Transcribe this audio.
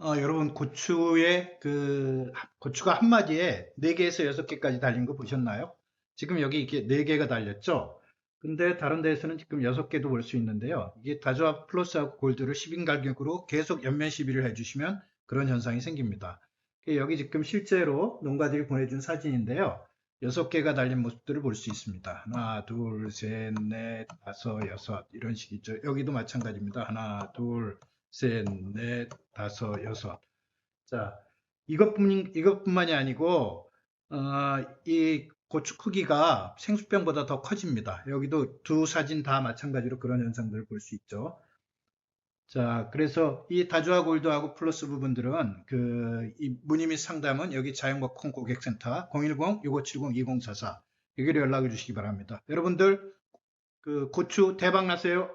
어, 여러분 고추의 그 고추가 한 마디에 4개에서 6개까지 달린 거 보셨나요? 지금 여기 이게 4개가 달렸죠? 근데 다른 데에서는 지금 6개도 볼 수 있는데요. 이게 다조합 플러스하고 골드를 10인 간격으로 계속 옆면 시비를 해주시면 그런 현상이 생깁니다. 여기 지금 실제로 농가들이 보내준 사진인데요. 6개가 달린 모습들을 볼 수 있습니다. 하나, 둘, 셋, 넷, 다섯, 여섯 이런 식이죠. 여기도 마찬가지입니다. 하나, 둘, 셋, 넷, 다섯, 여섯. 자, 이것뿐, 이것뿐만이 아니고, 어, 이 고추 크기가 생수병보다 더 커집니다. 여기도 두 사진 다 마찬가지로 그런 현상들을 볼 수 있죠. 자, 그래서 이 다주아 골드하고 플러스 부분들은 그, 이 문의 및 상담은 여기 자연과 콩 고객센터 010-6570-2044 여기로 연락을 주시기 바랍니다. 여러분들, 그 고추 대박 나세요.